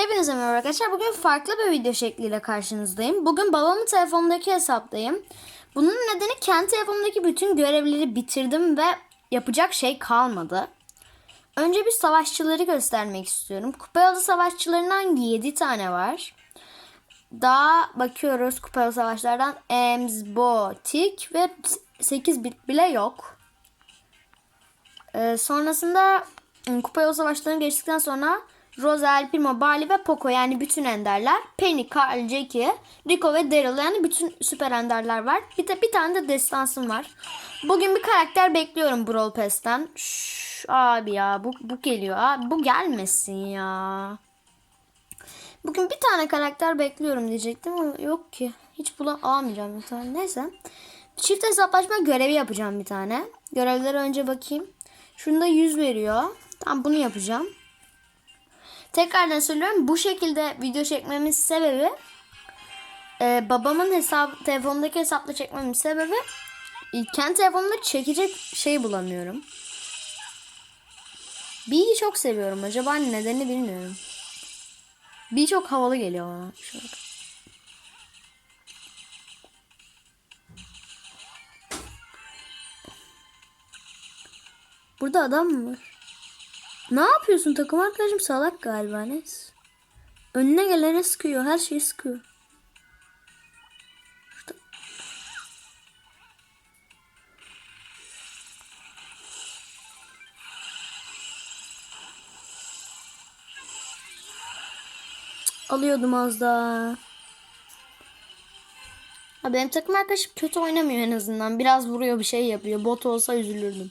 Hepinize merhaba arkadaşlar. Bugün farklı bir video şekliyle karşınızdayım. Bugün babamın telefonundaki hesaptayım. Bunun nedeni kendi telefonumdaki bütün görevleri bitirdim ve yapacak şey kalmadı. Önce bir savaşçıları göstermek istiyorum. Kupayalı savaşçılarından 7 tane var. Daha bakıyoruz kupayalı savaşlardan Ems, Bo, Tik ve 8 bit bile yok. Ee, sonrasında ım, kupa yolu savaşlarını geçtikten sonra Rosa, El Primo, Barley ve Poco yani bütün enderler. Penny, Carl, Jackie, Rico ve Daryl yani bütün süper enderler var. Bir de bir tane de destansım var. Bugün bir karakter bekliyorum Brawl Pass'ten. Şşş, abi ya bu, bu geliyor. Abi bu gelmesin ya. Bugün bir tane karakter bekliyorum diyecektim ama yok ki. Hiç bula alamayacağım bir tane. Neyse. Çift hesaplaşma görevi yapacağım bir tane. Görevlere önce bakayım. Şunda 100 veriyor. Tamam bunu yapacağım. Tekrardan söylüyorum. Bu şekilde video çekmemin sebebi e, babamın hesap telefonundaki hesapla çekmemin sebebi e, kendi telefonumda çekecek şey bulamıyorum. B'yi çok seviyorum. Acaba nedenini bilmiyorum. B çok havalı geliyor bana. Şöyle. Burada adam mı var? Ne yapıyorsun takım arkadaşım salak galiba Nes. Önüne gelene sıkıyor. Her şeyi sıkıyor. Alıyordum az daha. Ha, benim takım arkadaşım kötü oynamıyor en azından. Biraz vuruyor bir şey yapıyor. Bot olsa üzülürdüm.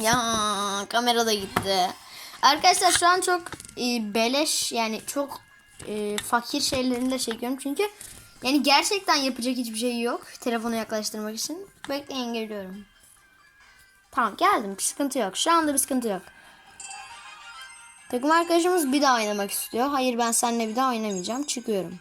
Ya kamera da gitti. Arkadaşlar şu an çok e, beleş yani çok e, fakir şeylerini de çekiyorum çünkü yani gerçekten yapacak hiçbir şey yok telefonu yaklaştırmak için. Bekleyin geliyorum. Tamam geldim bir sıkıntı yok. Şu anda bir sıkıntı yok. Takım arkadaşımız bir daha oynamak istiyor. Hayır ben seninle bir daha oynamayacağım. Çıkıyorum.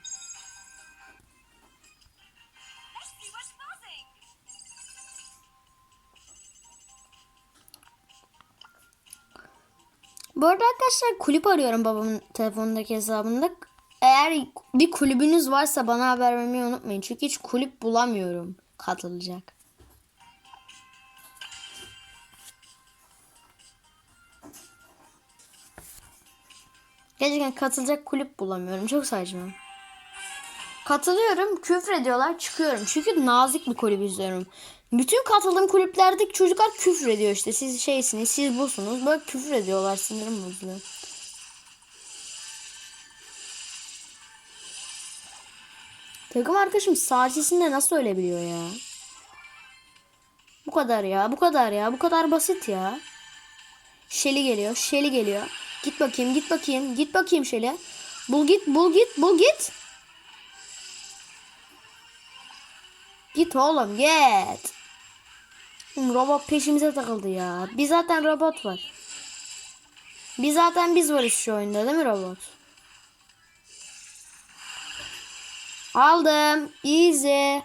Bu arada arkadaşlar kulüp arıyorum babamın telefonundaki hesabında. Eğer bir kulübünüz varsa bana haber vermeyi unutmayın. Çünkü hiç kulüp bulamıyorum katılacak. Gerçekten katılacak kulüp bulamıyorum. Çok saçma. Katılıyorum, küfür ediyorlar, çıkıyorum. Çünkü nazik bir kulüp izliyorum. Bütün katıldığım kulüplerdeki çocuklar küfür ediyor işte. Siz şeysiniz, siz busunuz. Böyle küfür ediyorlar, sinirim bozuluyor. Takım arkadaşım sahasında nasıl ölebiliyor ya? Bu kadar ya, bu kadar ya, bu kadar basit ya. Şeli geliyor, Şeli geliyor. Git bakayım, git bakayım, git bakayım Şeli. Bul git, bul git, bul git. Git oğlum git. Robot peşimize takıldı ya. Biz zaten robot var. Biz zaten biz varız şu oyunda değil mi robot? Aldım. Easy.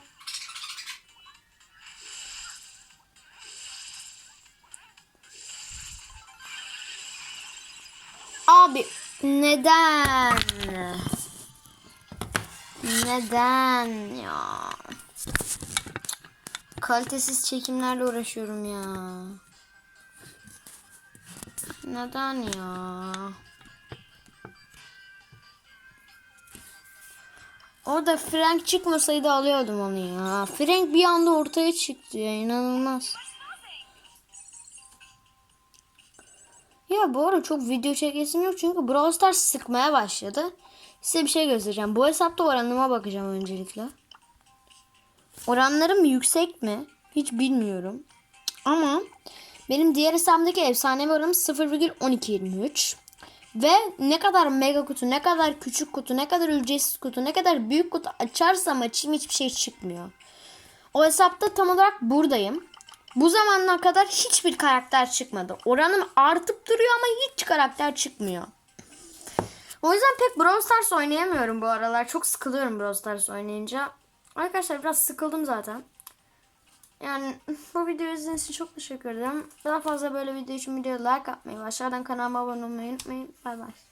Abi neden? Neden ya? Kalitesiz çekimlerle uğraşıyorum ya. Neden ya? Orada Frank çıkmasaydı alıyordum onu ya. Frank bir anda ortaya çıktı ya inanılmaz. Ya bu arada çok video çekesim yok çünkü Brawl Stars sıkmaya başladı. Size bir şey göstereceğim. Bu hesapta oranıma bakacağım öncelikle. Oranlarım yüksek mi? Hiç bilmiyorum. Ama Benim diğer hesabımdaki efsanevi oranım 0,1223. Ve ne kadar mega kutu, ne kadar küçük kutu, ne kadar ücretsiz kutu, ne kadar büyük kutu açarsam açayım hiçbir şey çıkmıyor. O hesapta tam olarak buradayım. Bu zamana kadar hiçbir karakter çıkmadı. Oranım artıp duruyor ama hiç karakter çıkmıyor. O yüzden pek Brawl Stars oynayamıyorum bu aralar. Çok sıkılıyorum Brawl Stars oynayınca. Arkadaşlar biraz sıkıldım zaten. Yani bu videoyu izlediğiniz için çok teşekkür ederim. Daha fazla böyle video için videoya like atmayı ve aşağıdan kanalıma abone olmayı unutmayın. Bay bay.